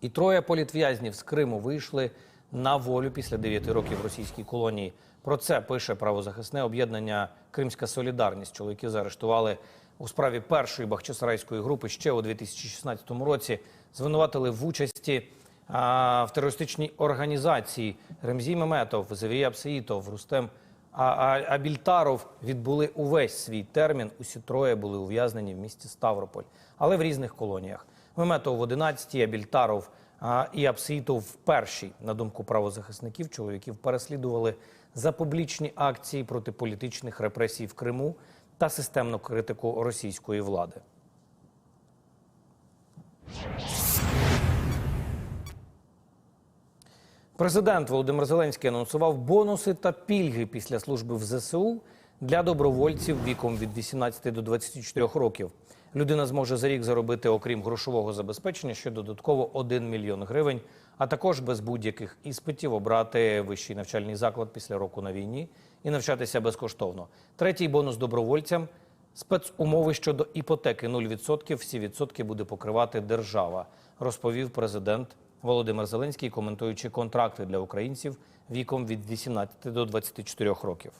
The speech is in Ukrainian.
І троє політв'язнів з Криму вийшли на волю після 9 років в російській колонії. Про це пише правозахисне об'єднання Кримська Солідарність. Чоловіків заарештували у справі першої бахчисарайської групи ще у 2016 році. Звинуватили в участі а, в терористичній організації Ремзій Меметов, Завірій Абсеїтов, Рустем Абільтаров відбули увесь свій термін. Усі троє були ув'язнені в місті Ставрополь, але в різних колоніях. Меметов в 11-й, Абільтаров і Апсеїтов в першій. На думку правозахисників, чоловіків переслідували за публічні акції проти політичних репресій в Криму та системну критику російської влади. Президент Володимир Зеленський анонсував бонуси та пільги після служби в ЗСУ для добровольців віком від 18 до 24 років. Людина зможе за рік заробити, окрім грошового забезпечення, ще додатково 1 мільйон гривень, а також без будь-яких іспитів обрати вищий навчальний заклад після року на війні і навчатися безкоштовно. Третій бонус добровольцям спецумови щодо іпотеки 0%, всі відсотки буде покривати держава, розповів президент Володимир Зеленський, коментуючи контракти для українців віком від 18 до 24 років.